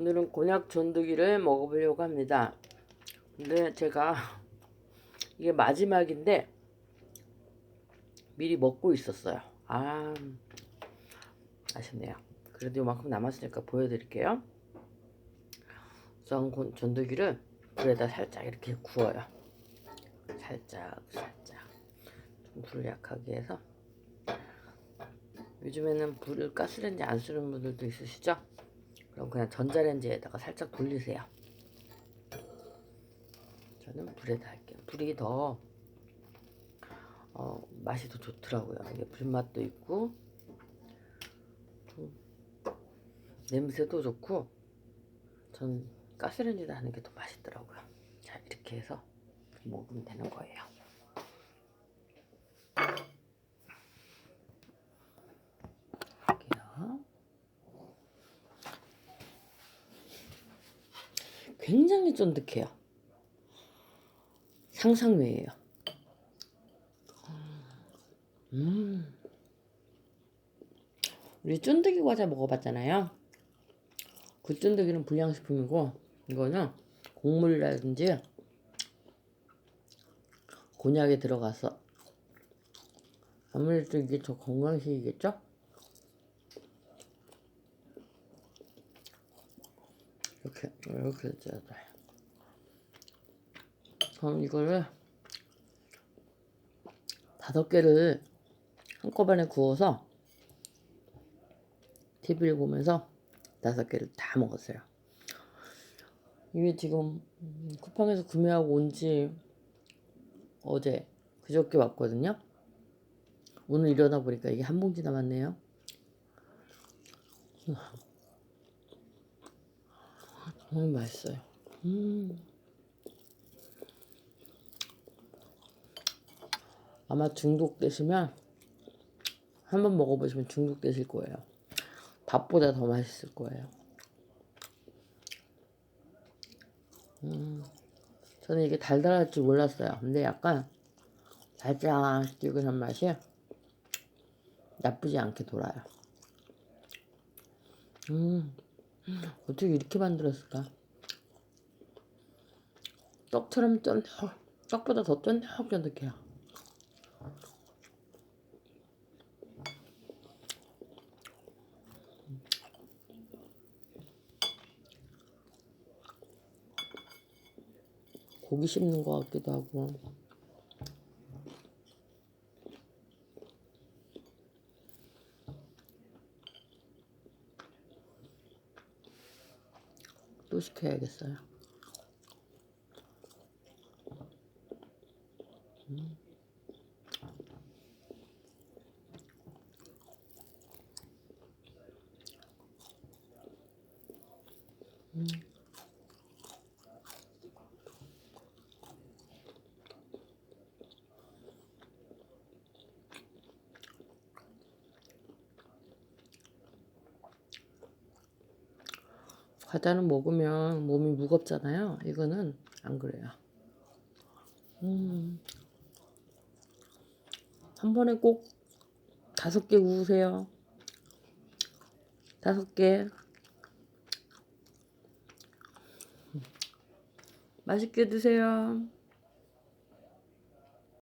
오늘은 곤약 전두기를 먹어보려고 합니다. 근데 제가 이게 마지막인데 미리 먹고 있었어요. 아, 아쉽네요. 그래도 이만큼 남았으니까 보여드릴게요. 우선 곤- 전두기를 불에다 살짝 이렇게 구워요. 살짝, 살짝. 좀 불을 약하게 해서. 요즘에는 불을 가스레인지 안 쓰는 분들도 있으시죠? 그럼 그냥 전자레인지에다가 살짝 돌리세요. 저는 불에다 할게요. 불이 더 어, 맛이 더 좋더라고요. 이게 불맛도 있고 좀 냄새도 좋고 전 가스레인지에다 하는 게 더 맛있더라고요. 자 이렇게 해서 먹으면 되는 거예요. 굉장히 쫀득해요. 상상 외예요. 음. 우리 쫀득이 과자 먹어봤잖아요. 그 쫀득이는 불량식품이고 이거는 곡물이라든지 곤약에 들어가서 아무래도 이게 더 건강식이겠죠? 이렇게 이렇게 쪄야 돼. 그럼 이거를 다섯 개를 한꺼번에 구워서 TV를 보면서 다섯 개를 다 먹었어요. 이게 지금 음, 쿠팡에서 구매하고 온 지 어제 그저께 왔거든요. 오늘 일어나 보니까 이게 한 봉지 남았네요. 너무 맛있어요. 음. 아마 중독되시면 한번 먹어보시면 중독되실 거예요. 밥보다 더 맛있을 거예요. 음, 저는 이게 달달할 줄 몰랐어요. 근데 약간 달짝지근한 맛이 나쁘지 않게 돌아요. 음, 어떻게 이렇게 만들었을까? 떡처럼 쫀득, 떡보다 더 쫀득쫀득해요. 고기 씹는 것 같기도 하고. 또 시켜야겠어요. 음. 음. 과자는 먹으면 몸이 무겁잖아요. 이거는 안 그래요. 음. 한 번에 꼭 다섯 개 구우세요. 다섯 개. 맛있게 드세요.